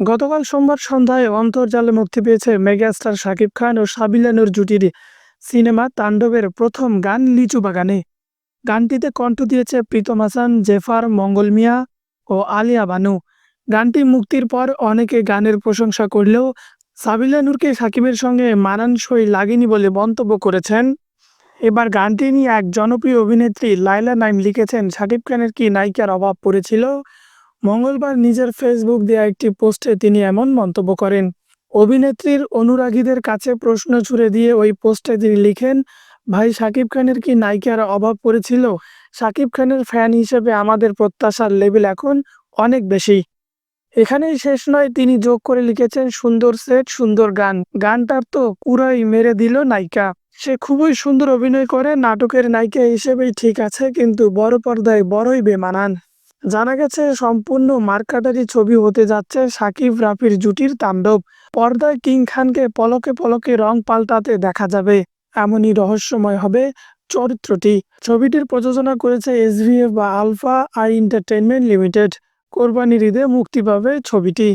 গতকাল সোমবার সন্ধ্যায় অন্তর্জালে মুক্তি পেয়েছে মেগাস্টার শাকিব খান ও সাবিলা নূর জুটির সিনেমা তাণ্ডবের প্রথম গান লিচু বাগানে। গানটিতে কণ্ঠ দিয়েছে প্রীতম হাসান, জেফার মঙ্গল মিয়া ও আলিয়া বানু। গানটি মুক্তির পর অনেকে গানের প্রশংসা করলেও সাবিলা নূরকে সাকিবের সঙ্গে মানানসই লাগেনি বলে মন্তব্য করেছেন। এবার গানটি নিয়ে এক জনপ্রিয় অভিনেত্রী লাইলা নাইম লিখেছেন, শাকিব খানের কি নায়িকার অভাব পড়েছিল? মঙ্গলবার নিজের ফেসবুক দেওয়া একটি পোস্টে তিনি এমন মন্তব্য করেন, অভিনেত্রীর অনুরাগীদের কাছে প্রশ্ন ছুড়ে দিয়ে ওই পোস্টে তিনি লিখেন, ভাই, শাকিব খানের কি নায়িকার অভাব পড়েছিল? শাকিব খানের ফ্যান হিসেবে আমাদের প্রত্যাশার লেভেল এখন অনেক বেশি। এখানেই শেষ নয়, তিনি যোগ করে লিখেছেন, সুন্দর সেট সুন্দর গান। গানটার তো পুরাই মেরে দিল নায়িকা। সে খুবই সুন্দর অভিনয় করে, নাটকের নায়িকা হিসেবেই ঠিক আছে, কিন্তু বড় পর্দায় বড়ই বেমানান। জানা গেছে, সম্পূর্ণ মার্কাটারি ছবি হতে যাচ্ছে সাকিব রাফির জুটির তাণ্ডব। পর্দায় কিং খানকে পলকে পলকে রং পাল্টাতে দেখা যাবে। এমনই রহস্যময় হবে চরিত্রটি। ছবিটির প্রযোজনা করেছে এসভিএফ বা আলফা আই এন্টারটেনমেন্ট লিমিটেড। কোরবানির ঈদে মুক্তি পাবে ছবিটি।